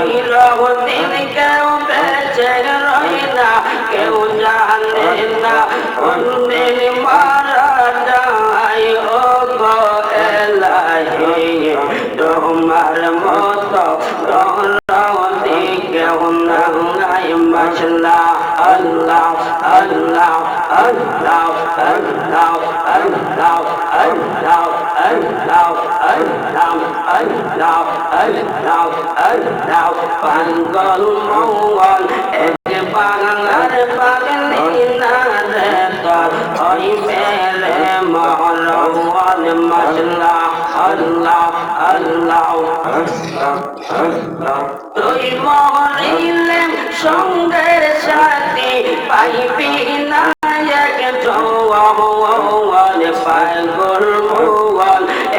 চিরদিন কেউ বেঁচে রই না কেউ জানে না কোনদিন মারা যায় ও গো এলাহি তোমার মতো রহমতি কেউ নাই মশলা আল্লাহ আল্লাহ আল্লাহ আল্লাহ আল্লাহ আল্লাহ পাগল মঙ্গল এক বাংলার পাগলি না তোর ওই মেরে মহরওয়াল মশলা আল্লাহ আল্লাহ তুই মরিলে সঙ্গের সাথে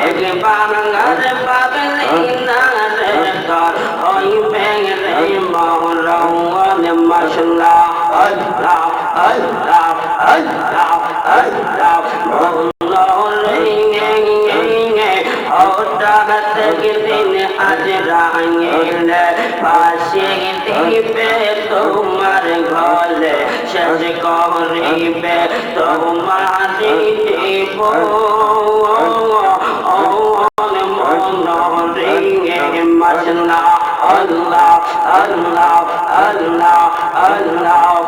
এক বাংলার আল্লাহ আল্লাহ আল্লাহ আল্লাহ দিবে তোমার ঘরে শেষ করিবে তোমার দিব মন রিঙে মশলা اللہ اللہ اللہ اللہ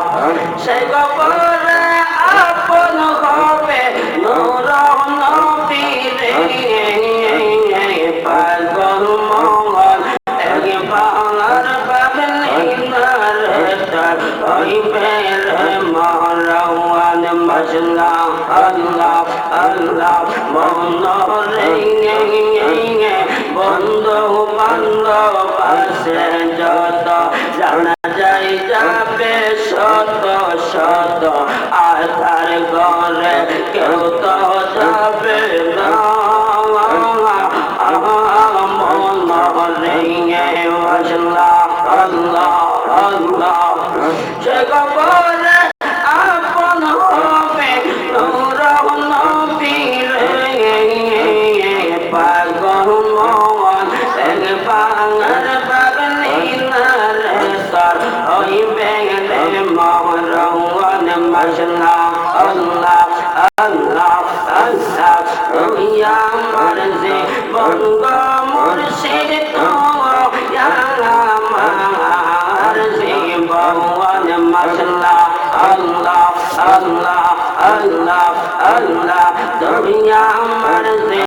پیر مہروان مجلا اللہ اللہ مغنور رہی বন্ধু বান্ধব পাশে যত জানা যাই যাবে শত শত আধার ঘরে কেউ তো যাবে না اللہ اللہ اللہ دنیا مر سے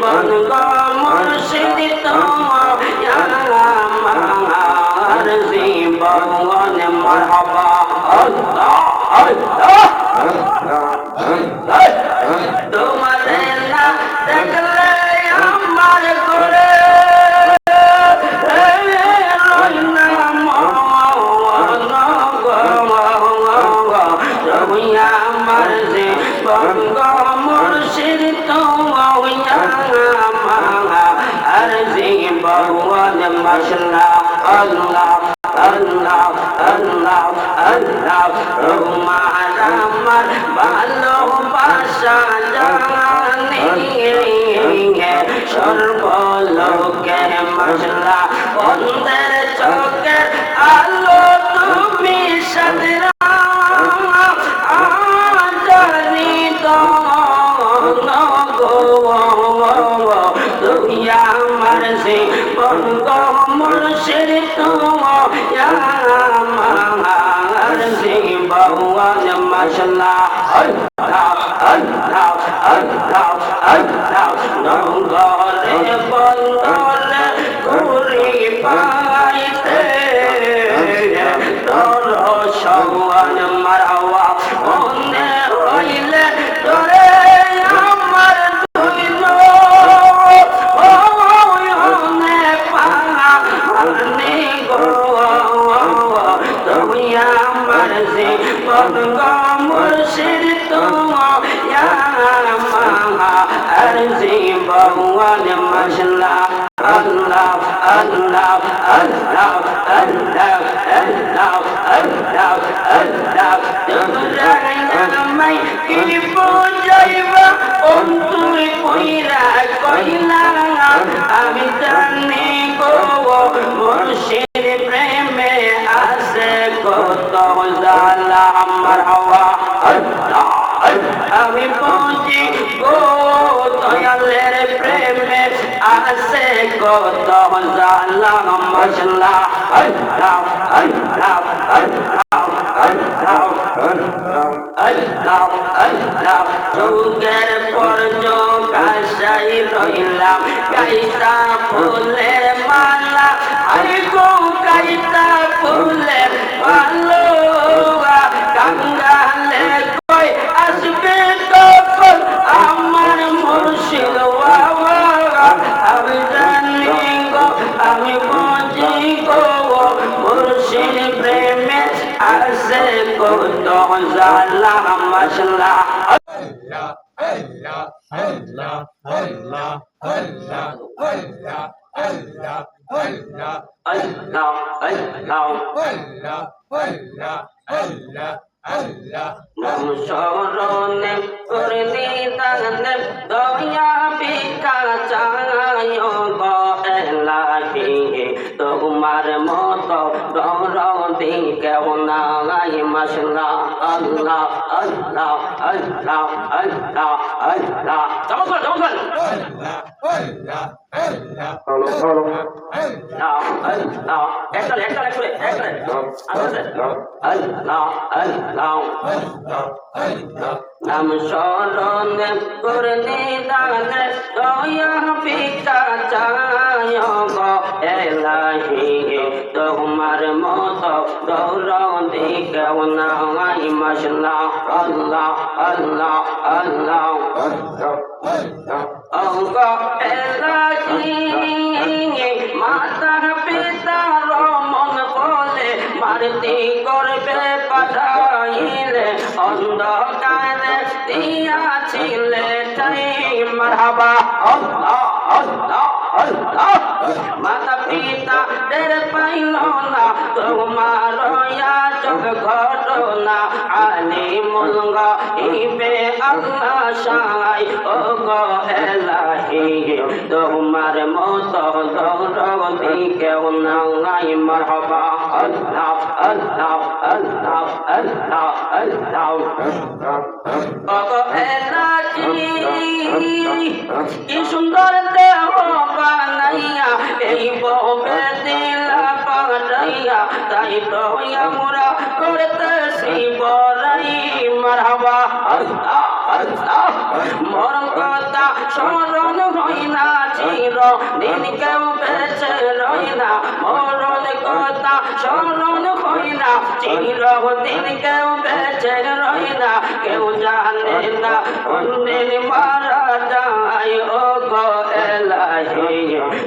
بن گا مرشد تمام یا مر سے بن مرحبا اللہ اللہ ভালোবাসা জানি। সর্বলোকে মশলা বন্ধের চোখের আলো তুমি সাদরা আল্লাহ আমার হাওয়া আমি পৌঁছি গো দয়ালের প্রেমে আসে কত জালা মশলা রাম রাম চৌকের পর চৌকাশাই রইলাম কাইতা ফুলের মালা। আরে গো কাইতা ফুলের মালা। প্রেমে আসে কত জালা মশলা Allah, Allah, Allah, Allah, Allah, Allah, Allah, আল্লাহ আল্লাহ Allah, Allah, Allah, মুসরণে করলি তাহলে দয়া পিকা চায় গলাহি তোমার মত গৌর দিকে নাই মশলা আল্লাহ আল্লাহ আল্লাহ আল্লাহ আল্লাহ চমকল চমকল আল্লাহ আল্লাহ আল্লাহ একটা একটা একটা নাম স্মরণে করলে দানে দয়া পিতা চায় গো এলাহি তোমার মত দৌড়ি কেউ নাই মশলা আল্লাহ আল্লাহ আল্লাহ অঙ্গ এলাহি মাতা পিতা রমন মারতি করবে পাঠাইলে অন্ধকার দিয়াছিলে তাই মারহাবা আল্লাহ আল্লাহ আল্লাহ মাতা পিতা টের পাইল না তোমার চোখ ঘটনা আলি মুলঙ্গ ইবে আল্লাহ সাই ও গো কি সুন্দর দেহ বানাইয়া এই ববে পাঠাইয়া তাই তো মোরা করতেছি বড়াই। মারহাবা, আল্লাহ আল্লাহ। মরম কথা স্মরণ হই না চির দিন কেউ বেঁচে রই না। মরণ কথা স্মরণ না চির দিন কেউ বেঁচে রই না কেউ জানে না কোনদিন মারা যায় ও গো এলাহি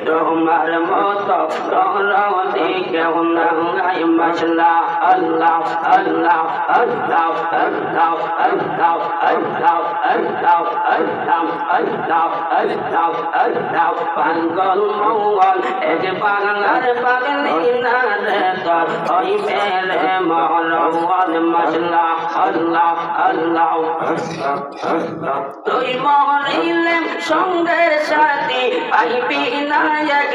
তোমার মত রহমতি কেউ নাই মশলা আল্লাহ আল্লাহ আল্লাহ আল্লাহ আল্লাহ আল্লাহ আল্লাহ আল্লাহ আল্লাহ আল্লাহ আল্লাহ পাঙ্গল মঙ্গল এক বাংলার বাগলি না রে ওই মেরে মহরমল মশলা আল্লাহ আল্লাহ তুই মরিলে সঙ্গের সাথে পাইবি না এক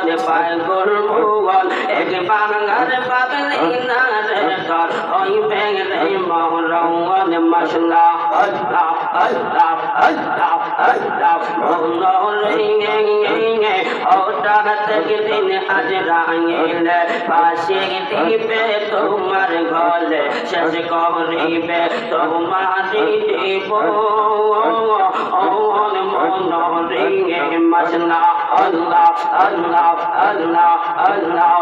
চৌল পাগল মোগল এক বাংলার বাগলি না রে তোর ওই মেরে মহরমল মশলা। আল্লাহ আল্লাহ আল্লাহ আল্লাহ মহরমে ওটা থেকে দিন আজ রাঙিলে পাশে দিবে তোমার গলে শেষ করিবে তোমার দিব মন রিঙে মশলা আল্লাহ আল্লাহ আল্লাহ আল্লাহ।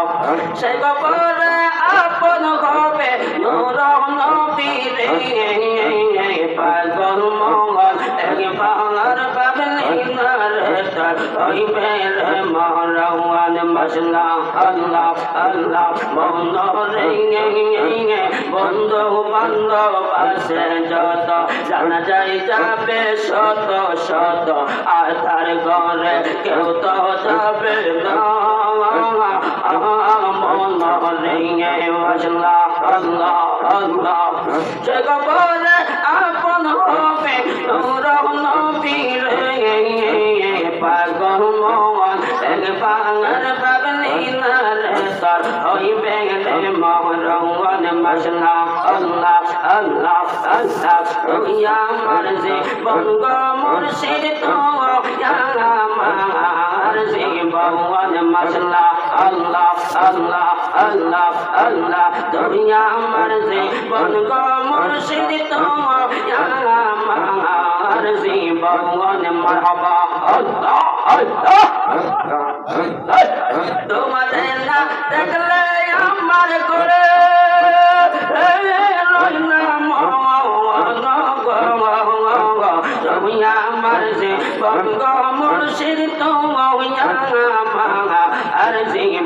সে গোপরে আপন হবে নূর নবীরে। পাগল মঙ্গল এক বাংলার বাবলি নার ওই বেরে মহরওয়ান মশলা আল্লাহ আল্লাহ বন্ধ রেঙে বন্ধু বান্ধব আছে যত জানা যাই যাবে শত শত আর তার ঘরে কেউ তো যাবে আপন হবে নবীর আগমন এক পালার পাগলিনার তর হইবে গেলে মহরঙ্গন মশলা। আল্লাহ আল্লাহ আল্লাহ রুইয়া মরজে বঙ্গ মুর্শিদ তো মরজে ভগবান মশলা। আল্লাহ আল্লাহ আল্লাহ দুনিয়া মরজে বঙ্গ মুর্শিদ তো মা আমার জীবন মারহাবা আল্লাহ আল্লাহ তোমাদের না দেখলে আমার করে আমার যে বঙ্গ মুর্শিদ যে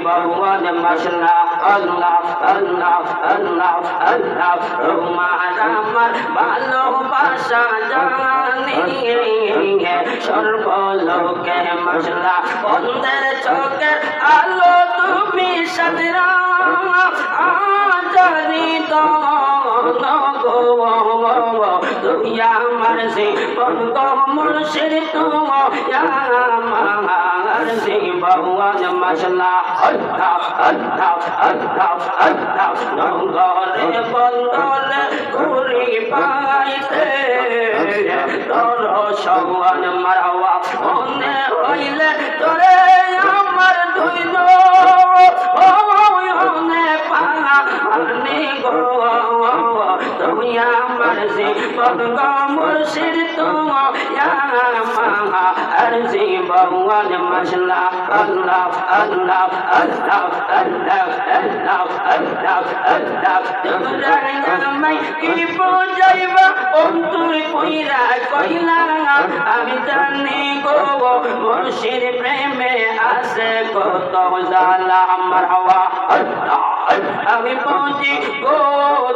ভগবান মশলা আল্লাহ আল্লাহ আল্লাহ আল্লাহ তোমার আমার ভালোবাসা জানি সর্বলোকে মশলা বন্ধের চোখের আলো তুমি সদরা জানি তো তুমি আমার সে বঙ্গ মুর্শিদ তোমার সে ভগবান মশলা নগরে বন্দরে ঘুরি পাইতে তোর সমান মারাওয়া মনে হইলে তোরে আমার ধুইল মনে পালা আনি গো তুমি আমার সে বঙ্গ মুর্শিদ তোমার আর সে ভগবান মশলা আল্লাহ আল্লাহ আল্লাহ আল্লাহ আল্লাহ আল্লাহ আল্লাহ তোমরা নামাই কি বুঝাইবা অন্তর কইরা কইলা আমি জানি গো মুর্শিদ প্রেমে আছে কত জালা আমার হওয়া আমি বুঝি গো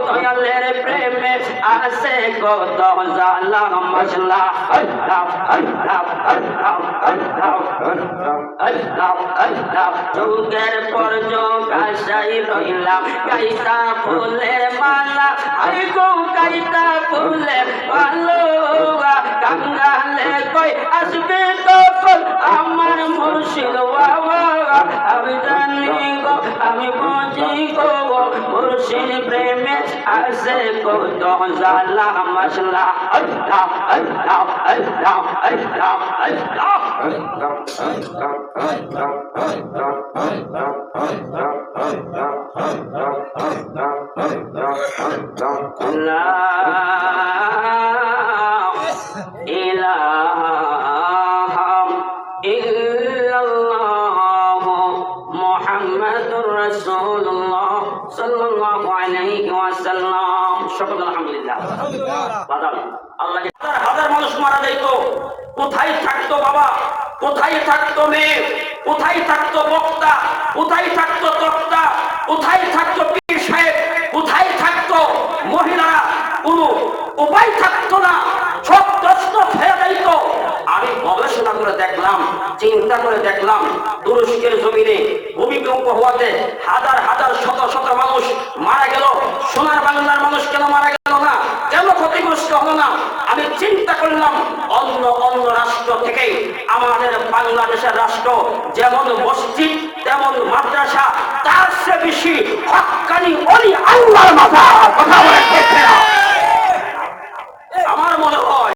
দয়ালের প্রেমে আছে কত জালা মশলা। যুগের পর যোগ আশাই রইলাম গাইতা ফুলের মালা। আই গো গাইতা ফুলের ভালো কাঙ্গালে কই আসবে তখন আমার মুর্শিদ বাবা। আমি গো আমি বুঝি গো মুর্শিদ প্রেমে আসে কত জালা মশলা আল্লাহ আল্লাহ আল্লাহ আল্লাহ আল্লাহ لا إله রাসূলুল্লাহ সাল্লাল্লাহু আলাইহি ওয়াসাল্লাম। সকল আলহামদুলিল্লাহ। বাদাল আল্লাহকে হাজার হাজার মানুষ মারা যাইত। কোথায় থাকতো বাবা? কোথায় থাকতো মেয়ে? কোথায় থাকতো বক্তা? কোথায় থাকতো তক্তা? কোথায় থাকতো পীর সাহেব? কোথায় থাকতো মহিলারা? কোনো উপায় থাকতো না। সব প্রশ্ন ফেলে যাইত আমি গবেষণা করে দেখলাম চিন্তা করে দেখলাম তুরস্কের জমিনে ভূমিকম্প হওয়াতে হাজার হাজার, শত শত মানুষ মারা গেল। সোনার বাংলার মানুষ কেন মারা গেল না? কেন ক্ষতিগ্রস্ত হলো না? আমি চিন্তা করলাম, অন্য অন্য রাষ্ট্র থেকে আমাদের বাংলাদেশের রাষ্ট্র যেমন মসজিদ, তেমন মাদ্রাসা, তার সে বেশি হকানি অলি আল্লাহর মাথা। কথা বলে আমার মনে হয়,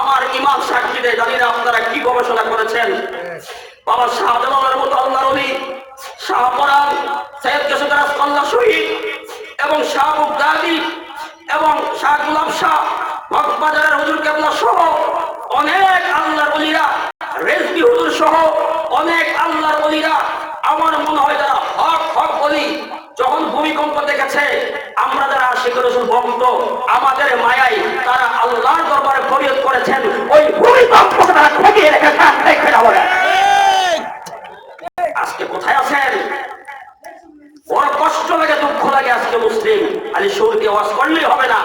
আমার ইমাম সাক্ষী দেয় জানি না, আপনারা কি গবেষণা করেছেন? বাবা শাহজালালের মতো আল্লাহর অলি শাহপরান সৈয়দ কেশদাস কল্লা শহীদ এবং শাহ মুগদাদি এবং শাহ গুলাব শাহ মগবাজারের হুজুর কেবলা সহ অনেক আল্লাহর অলিরা রেজবি হুজুর সহ অনেক আল্লাহর অলিরা আমার মনে হয় যারা হক হক অলি যখন ভূমিকম্প দেখেছে, আমরা যারা আশিক রসুল ভক্ত, আমাদের মায়াই তারা আল্লাহর দরবারে ফরিয়াদ করেছেন, ওই ভূমিকম্পকে তারা ঠেকিয়ে রেখেছেন দেখে না বলে আজকে কোথায় আছেন? বড় কষ্ট লাগে, দুঃখ লাগে আজকে মুসলিম। আলী সৌরকে ওয়াজ করলেই হবে না।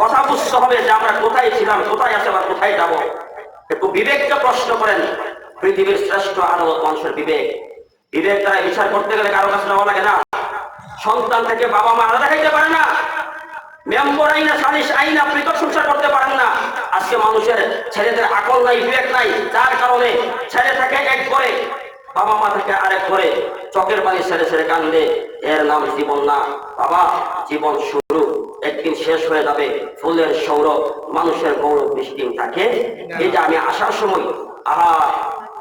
কথা বুঝতে হবে যে আমরা কোথায় ছিলাম, কোথায় আছে বা কোথায় যাব। একটু বিবেককে প্রশ্ন করেন। পৃথিবীর শ্রেষ্ঠ আদালত মানুষের বিবেক। বিবেক দ্বারা বিচার করতে গেলে কারও কাছে নেওয়া লাগে না। সন্তান থেকে বাবা মা আলাদা খাইতে পারে না। মেম্বর আইনা, সালিশ আইনা, পৃথক সংসার করতে পারেন না। আজকে মানুষের ছেলেদের আকল নাই, বিবেক নাই। যার কারণে ছেলে থাকে এক করে বাবা মা থেকে আরেক করে চকের পানি ছেড়ে ছেড়ে কান্দে। এর নাম জীবন না। বাবা, জীবন শুরু। একদিন শেষ হয়ে যাবে ফুলের সৌরভ, মানুষের গৌরব বৃষ্টি থাকে। এই যে আমি আসার সময়, আহা,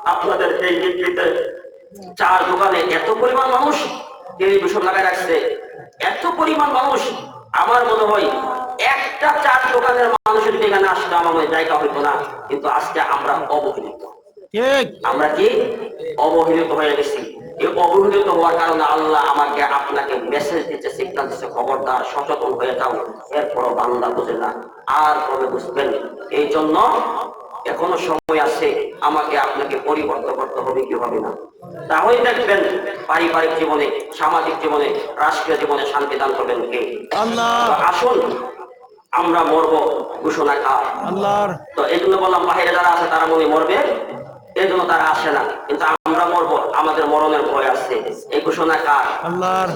আপনাদের এই নেতৃত্বে চার দোকানে এত পরিমাণ মানুষ টেলিভিশন লাগায় রাখছে। এত পরিমাণ মানুষ, আমার মনে হয় একটা চার দোকানের মানুষ যদি এখানে আসলে আমার মনে হয় জায়গা হইতো না কিন্তু আজকে আমরা অবহেলিত ঠিক আমরা কি? অবহেলিত হয়ে গেছি। এই অবহেলিত হওয়ার কারণে আল্লাহ আমাকে আপনাকে মেসেজ দিচ্ছে সিগন্যাল দিচ্ছে খবরদার সচেতন হয়ে যাও। এরপরও বান্দা বুঝে না আর কবে বুঝবেন? এই জন্য এখনও সময় আছে আমাকে আপনাকে পরিবর্তন করতে হবে কি হবে না? তাহলে দেখবেন পারিবারিক জীবনে সামাজিক জীবনে রাষ্ট্রীয় জীবনে শান্তি দান করবেন কে? আসুন আমরা মরব ঘোষণা খা তো এই জন্য বললাম বাইরে যারা আছে তারা মনে মরবে? এই জন্য তারা আসে না। কিন্তু আমরা মরবো আমাদের মরণের ভয় আছে। এই ঘোষণা কার? আল্লাহর।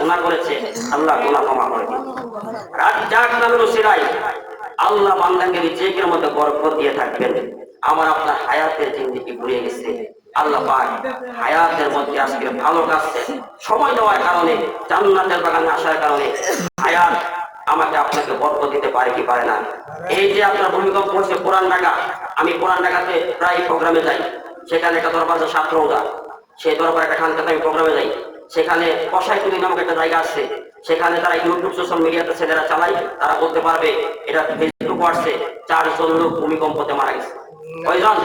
গুনাহ করেছে, আল্লাহ গুনাহ ক্ষমা করে দিন আল্লাহ বান্দাকে রিজিকের মধ্যে বরকত দিয়ে থাকবেন। আমার আপনার হায়াতের জিন্দিগি ঘুরিয়ে গেছে। আল্লাহ পাক হায়াতের মধ্যে আজকে ভালো কাজছে সময় দেওয়ার কারণে, জান্নাতের বাগানে আসার কারণে হায়াত আমাকে আপনাকে বরকত দিতে পারে কি পারে না। এই যে আপনার ভূমিকম্প হচ্ছে পুরান ঢাকা আমি পুরান ঢাকাতে প্রায় প্রোগ্রামে যাই। সেখানে একটা দরবার আছে সাত সেই দরবার একটা খানকাতে আমি প্রোগ্রামে যাই। সেখানে কষাইতুলি নামক একটা জায়গা আছে। সেখানে তারা ইউটিউব সোশ্যাল মিডিয়াতে ছেলেরা চালায় তারা বলতে পারবে এটা ফেসবুক আসছে চারজন লোক ভূমিকম্পতে মারা গেছে। কয়জন?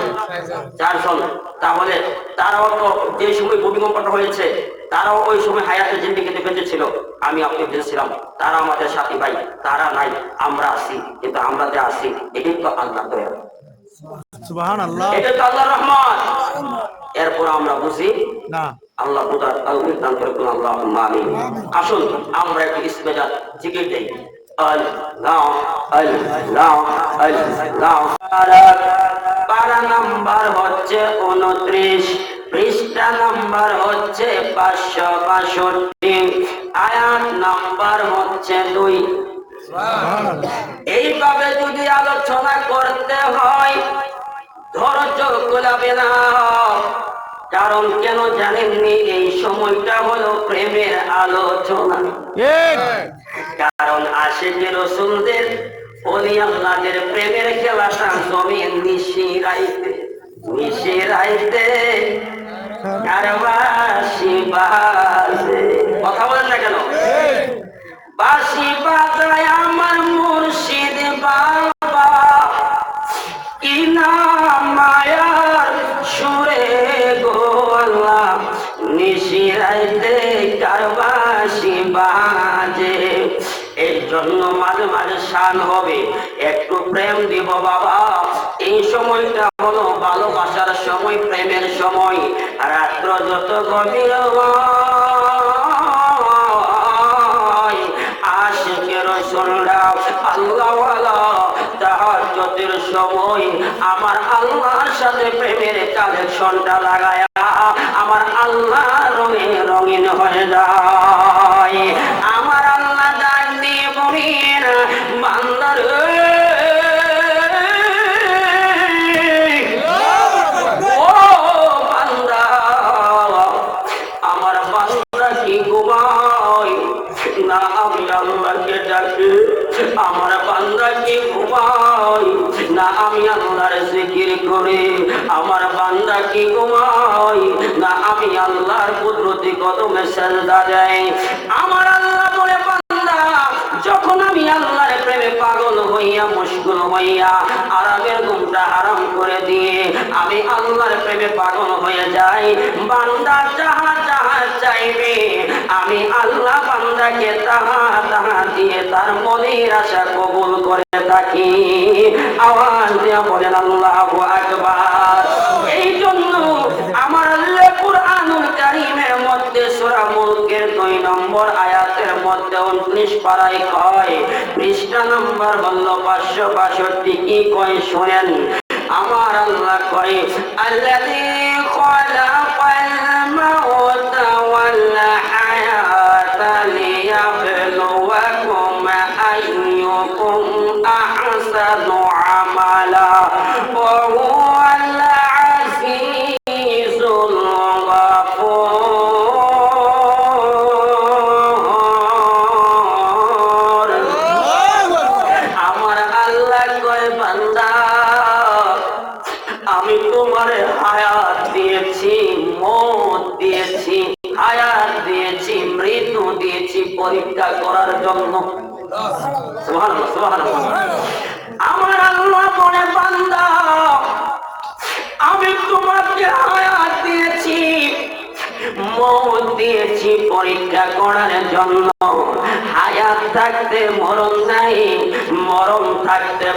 চারজন। তাহলে তারাও তো যে সময় ভূমিকম্পটা হয়েছে তারাও ওই সময় হায়াতে জিন্দিগিতে বেঁচে ছিল আমি আপনি বেঁচেছিলাম তারা আমাদের সাথী ভাই তারা নাই আমরা আছি কিন্তু আমরা যে আছি। এটাই তো আল্লাহ দয়া। এটা তো আল্লাহ রহমান এরপর আমরা বুঝি না। আল্লাহ দান করে কোন আল্লাহ আমিন। আসুন আমরা একটু ইসমেজাত জিকির দেই। আল্লাহ আল্লাহ আল্লাহ পারা নাম্বার হচ্ছে উনত্রিশ পৃষ্ঠা নাম্বার হচ্ছে পাঁচশো বাষট্টি আয়াত নাম্বার হচ্ছে দুই। এইভাবে যদি আলোচনা করতে হয় ধৈর্য গোলাবে না। কারণ কেন জানেননি এই সময়টা হলো প্রেমের আলোচনা। কারণ আশেকে রসুলদের অলি আল্লাহদের প্রেমের খেলাটা জমিন নিশি রাইতে নিশি রাইতে। কারবাসি বাজে প্রেম দিব বাবা। এই সময়টা হলো ভালোবাসার সময়, প্রেমের সময়। রাত্র যত গভীর সন্ধ্যা আল্লাহ সময় আমার আল্লাহর সাথে প্রেমের কালেকশনটা লাগায়া, আমার আল্লাহ রঙে রঙিন হয়ে যায়। কদমে সেজদা দেয়। আমার আল্লাহ বলে, বান্দা, যখন আমি আল্লাহর প্রেমে পাগল হইয়া, মুশকুল হইয়া আরামের ঘুমটা আরাম করে দিয়ে আমি আল্লাহর প্রেমে পাগল হয়ে যাই, বান্দা যাহা যাহা চাইবে, আমি আল্লাহ বান্দাকে তাহা তাহা দিয়ে তার মনের আশা কবুল করে থাকি। আওয়াজ দিয়া বলেন, আল্লাহ আকবার। পাড়ায় কয় পৃষ্ঠা নম্বর বলল পাঁচশো বাষট্টি। কি কয় শোনেন? আমার আল্লাহ কয় আল্লাযী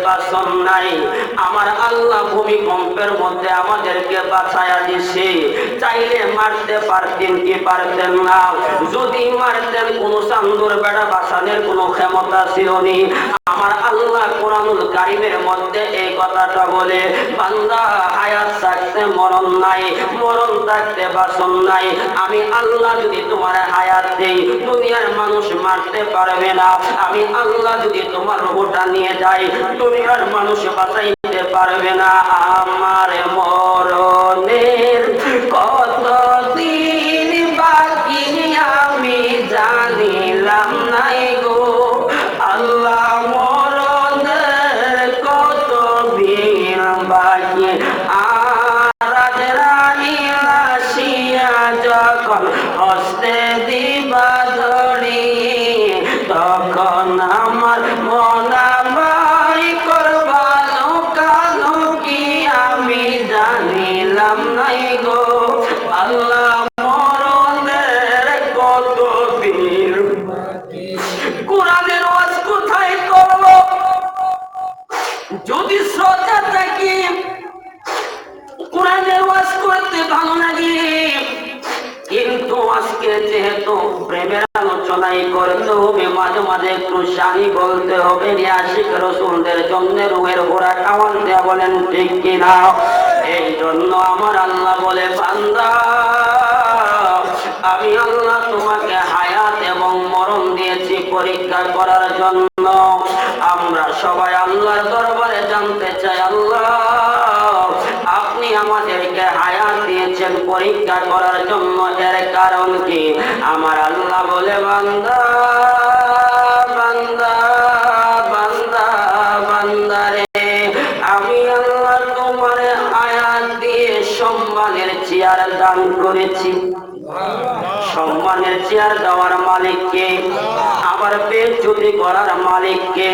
থাকতে বাসন নাই। আমার আল্লাহ ভূমিকম্পের মধ্যে আমাদেরকে বাঁচায়া দিছে। চাইলে মারতে পারতেন কি পারতেন না। যদি মারতেন, কোন চান্দুর বেড়া বাঁচানোর কোনো ক্ষমতা ছিল নি। আমার আল্লাহ কোরআনুল কারিমের মধ্যে এই কথাটা বলে, বান্দা হায়াত থাকতে মরণ নাই, মরণ থাকতে বাসন নাই। আমি আল্লাহ যদি তোমার হায়াত দেই, দুনিয়ার মানুষ মারতে পারবে না। আমি আল্লাহ যদি তোমার রোগটা নিয়ে যাই, দুনিয়ার মানুষ বাঁচাইতে পারবে না আমার মরণের একটু শানি বলতে হবে নিয়াসিক রসুলদের জন্য রুহের ঘোড়া খাওয়ান দেয়া বলেন, ঠিক কিনা এই জন্য আমার আল্লাহ বলে, বান্দা, আমি আল্লাহ তোমাকে হায়াত এবং মরণ দিয়েছি পরীক্ষা করার জন্য। আমরা সবাই আল্লাহর দরবারে জানতে চাই, আল্লাহ, আপনি আমাদেরকে হায়াত দিয়েছেন পরীক্ষা করার জন্য। এর কারণ কি? আমার আল্লাহ বলে, বান্দা চেয়ার দান করেছি। সম্মানের চেয়ার দেওয়ার মালিককে আবার বেচুতি করার মালিককে